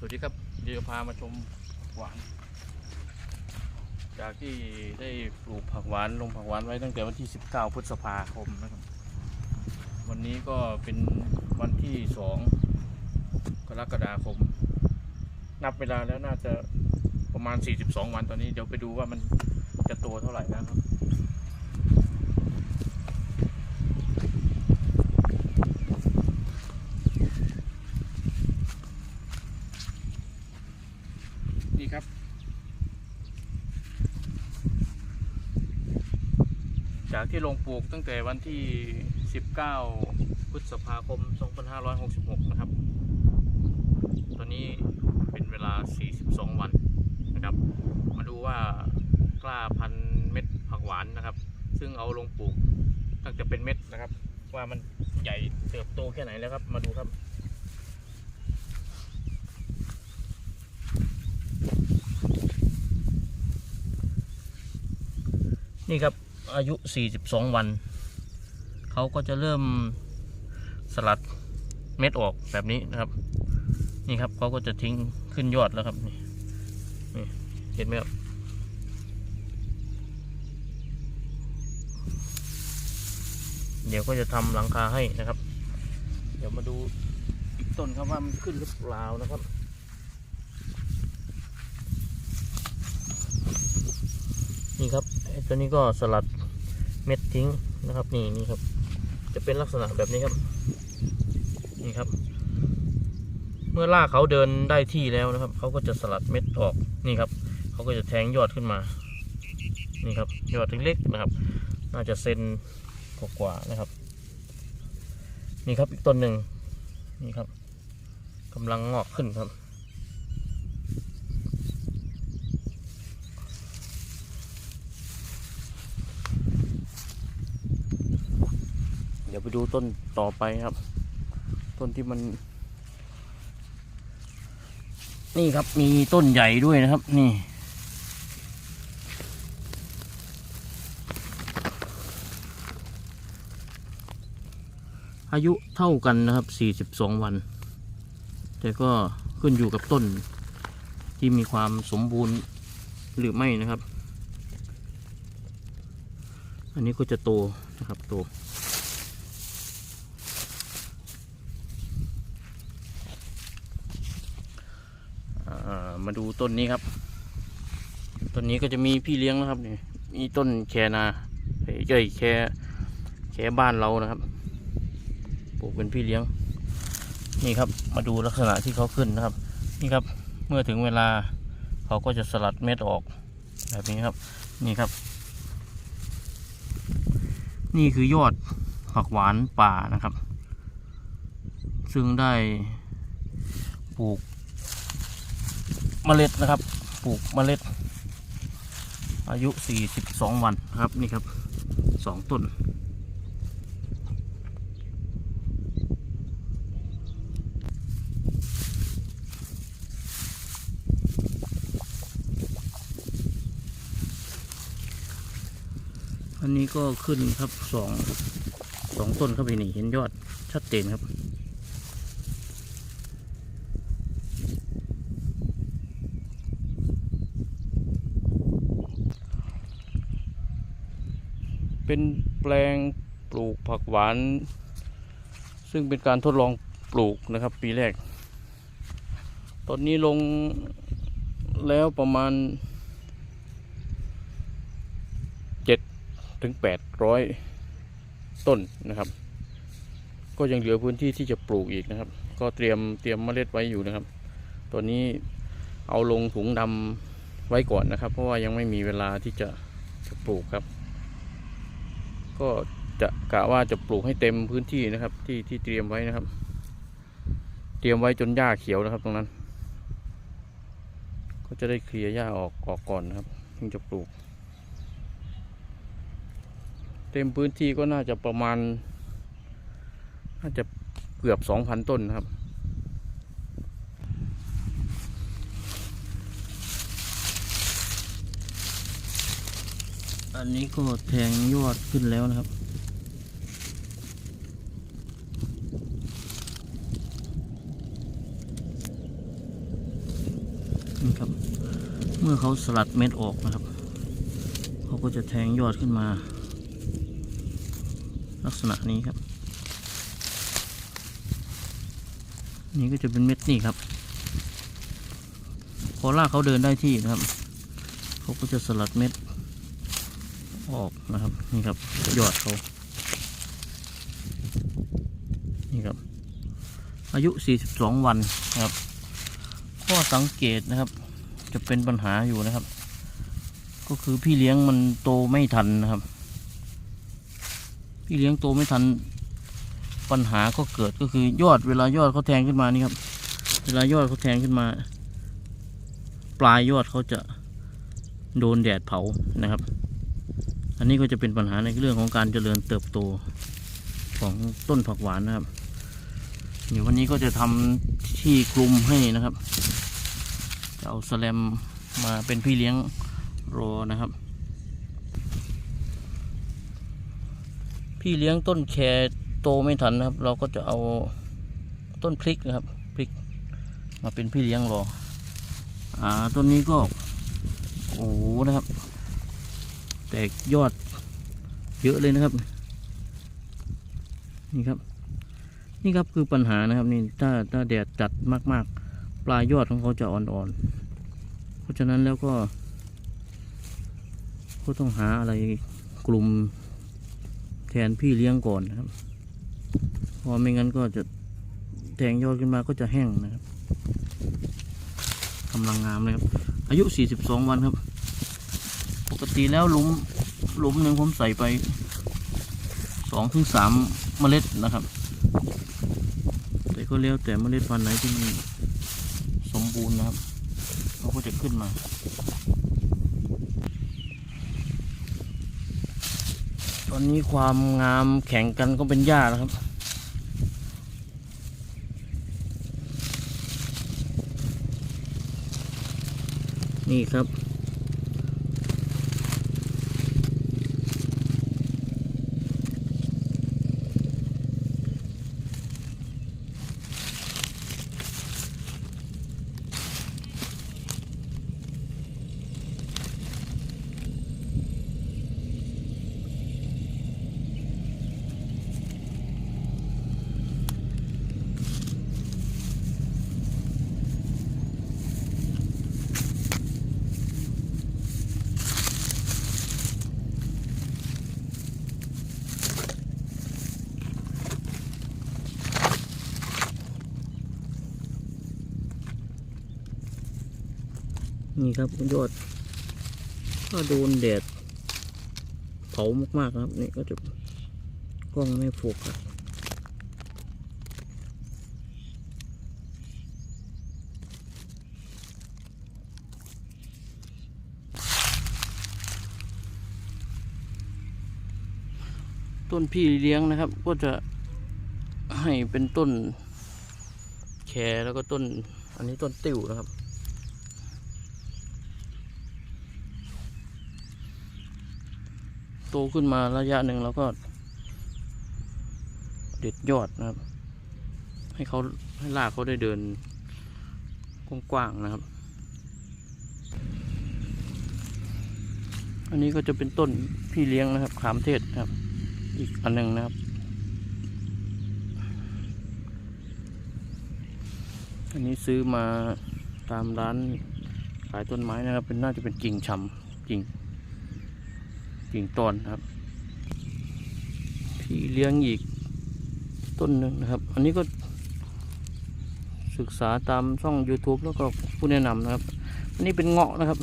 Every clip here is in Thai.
สวัสดีครับเดี๋ยวพามาชมผักหวาน จากที่ได้ปลูกผักหวานลงผักหวานไว้ตั้งแต่วันที่ 19 พฤษภาคมนะครับ วันนี้ก็เป็นวันที่ 2 กรกฎาคม นับเวลาแล้วน่าจะประมาณ 42 วันตอนนี้ เดี๋ยวไปดูว่ามันจะโตเท่าไหร่แล้วครับ นี่ครับ จาก ที่ลงปลูกตั้งแต่วันที่ 19 พฤษภาคม 2566 นะครับ ตอนนี้เป็นเวลา 42 วันนะครับ มาดูว่ากล้าพันเม็ดผักหวานนะครับ ซึ่งเอาลงปลูกตั้งแต่เป็นเม็ดนะครับ ว่ามันใหญ่เติบโตแค่ไหนแล้วครับ มาดูครับนี่ครับ อายุ 42 วัน เขาก็จะเริ่มสลัดเม็ดออกแบบนี้นะครับ นี่ครับเขาก็จะทิ้งขึ้นยอดแล้วครับนี่เห็นไหมครับเดี๋ยวก็จะทำหลังคาให้นะครับ เดี๋ยวมาดูอีกต้นครับว่ามันขึ้นหรือเปล่านะครับ นี่ครับไอ้ตัวนี้ก็สลัด เม็ดทิ้งนะครับ นี่นี่ครับ จะเป็นลักษณะแบบนี้ครับ นี่ครับ เมื่อลากเขาเดินได้ที่แล้วนะครับเขาก็จะสลัดเม็ดออกนี่ครับเขาก็จะแทงยอดขึ้นมา นี่ครับ ยอดเล็กๆนะครับ น่าจะเซนกว่าๆนะครับ นี่ครับอีกต้นหนึ่งนี่ครับกำลังงอกขึ้นครับ ดี๋ยวไปดูต้นต่อไปครับ ต้นที่มัน นี่ครับมีต้นใหญ่ด้วยนะครับ นี่อายุเท่ากันนะครับ 42 วัน แต่ก็ขึ้นอยู่กับต้นที่มีความสมบูรณ์หรือไม่นะครับ อันนี้ก็จะโตนะครับโต อ่า มาดูต้นนี้ครับ ต้นนี้ก็จะมีพี่เลี้ยงนะครับนี่มีต้นแคนาเอ้ยเอ้ยแคแคบ้านเรานะครับ ปลูกเป็นพี่เลี้ยง นี่ครับ มาดูลักษณะที่เขาขึ้นนะครับ นี่ครับ เมื่อถึงเวลาเขาก็จะสลัดเม็ดออก แบบนี้ครับ นี่ครับ นี่คือยอดผักหวานป่านะครับ ซึ่งได้ปลูก เมล็ดนะครับ ปลูกเมล็ด อายุ 42 วันครับนี่ครับสองต้นอันนี้ก็ขึ้นครับสองสองต้นครับพี่นี่เห็นยอดชัดเจนครับ เป็นแปลงปลูกผักหวาน ซึ่งเป็นการทดลองปลูกนะครับ ปีแรก ตอนนี้ลงแล้วประมาณเจ็ดถึงแปดร้อยต้นนะครับ ก็ยังเหลือพื้นที่ที่จะปลูกอีกนะครับ ก็เตรียมเตรียมเมล็ดไว้อยู่นะครับตัวนี้เอาลงถุงดำไว้ก่อนนะครับ เพราะว่ายังไม่มีเวลาที่จะจะปลูกครับ ก็จะกะว่าจะปลูกให้เต็มพื้นที่นะครับ ที่ที่เตรียมไว้นะครับ เตรียมไว้จนหญ้าเขียวนะครับ ตรงนั้น ก็จะได้เคลียร์หญ้าออกออกก่อนนะครับถึงจะปลูก เต็มพื้นที่ก็น่าจะประมาณ น่าจะเกือบสองพันต้นนะครับ อันนี้ก็แทงยอดขึ้นแล้วนะครับนี่ครับ เมื่อเขาสลัดเม็ดออกนะครับ เขาก็จะแทงยอดขึ้นมา ลักษณะนี้ครับ นี่ก็จะเป็นเม็ดนี่ครับพอรากเขาเดินได้ที่นะครับ เขาก็จะสลัดเม็ด ออกนะครับ นี่ครับยอดเขานี่ครับ อายุ 42 วันนะครับข้อสังเกตนะครับ จะเป็นปัญหาอยู่นะครับ ก็คือพี่เลี้ยงมันโตไม่ทันนะครับ พี่เลี้ยงโตไม่ทันปัญหาก็เกิดก็คือยอดเวลายอดเขาแทงขึ้นมานี่ครับ เวลายอดเขาแทงขึ้นมา ปลายยอดเขาจะโดนแดดเผานะครับ อันนี้ก็จะเป็นปัญหาในเรื่องของการเจริญเติบโตของต้นผักหวานนะครับ เดี๋ยววันนี้ก็จะทำที่คลุมให้นะครับ จะเอาสแลมมาเป็นพี่เลี้ยงรอนะครับ พี่เลี้ยงต้นแครโตไม่ทันนะครับ เราก็จะเอาต้นพริกนะครับพริกมาเป็นพี่เลี้ยงรอ อ่าต้นนี้ก็ โอ้โหนะครับ แตกยอดเยอะเลยนะครับ นี่ครับ นี่ครับคือปัญหานะครับ นี่ถ้าถ้าแดดจัดมาก ๆ ปลายยอดของเขาจะอ่อนๆ เพราะฉะนั้นแล้วก็ก็ต้องหาอะไรกลุ่มแทนพี่เลี้ยงก่อนนะครับเพราะไม่งั้นก็จะแทงยอดขึ้นมาก็จะแห้งนะครับกำลังงามเลยครับ อายุ 42 วันครับ กติแล้วหลุมหลุมหนึ่งผมใส่ไปสองถึงสามเมล็ดนะครับ แต่ก็แล้วแต่เมล็ดพันธุ์ไหนที่มันสมบูรณ์นะครับเขาก็จะขึ้นมาตอนนี้ความงามแข่งกันก็เป็นหญ้าแล้วครับ นี่ครับ นี่ครับยอดก็โดนแดดเผามากๆครับ นี่ก็จะกล้องไม่โฟกัสต้นพี่เลี้ยงนะครับ ก็จะให้เป็นต้นแครแล้วก็ต้น อันนี้ต้นติ่วนะครับ โตขึ้นมาระยะหนึ่งแล้วก็ เด็ดยอดนะครับ ให้เขาให้รากเขาได้เดินกว้างๆนะครับ อันนี้ก็จะเป็นต้นพี่เลี้ยงนะครับ ขามเทศนะครับ อีกอันหนึ่งนะครับ อันนี้ซื้อมาตามร้านขายต้นไม้นะครับ เป็นน่าจะเป็นกิ่งชำกิ่ง กิ่งตอนครับ พี่เลี้ยงอีกต้นหนึ่งนะครับ อันนี้ก็ศึกษาตามช่อง YouTube แล้วก็ผู้แนะนำนะครับ อันนี้เป็นเงาะนะครับ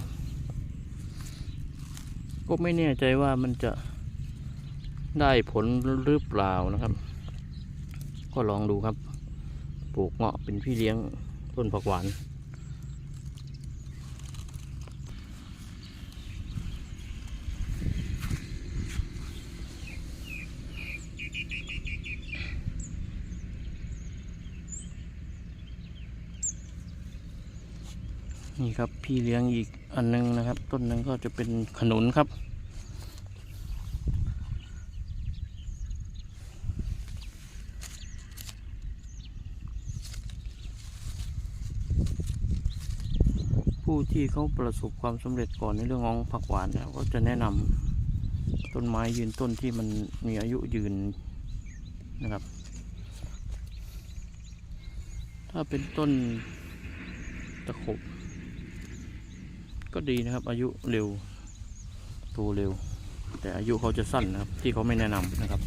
ก็ไม่แน่ใจว่ามันจะได้ผลหรือเปล่านะครับ ก็ลองดูครับ ปลูกเงาะเป็นพี่เลี้ยงต้นผักหวาน นี่ครับพี่เลี้ยงอีกอันหนึงนะครับ ต้นนึงก็จะเป็นขนุนครับ ผู้ที่เขาประสบความสำเร็จก่อนในเรื่องของผักหวานเนี่ยก็จะแนะนำต้นไม้ยืนต้นที่มันมีอายุยืนนะครับ ถ้าเป็นต้นตะขบ ก็ดีนะครับ อายุเร็วโตเร็ว แต่อายุเขาจะสั้นนะครับ ที่เขาไม่แนะนำนะครับ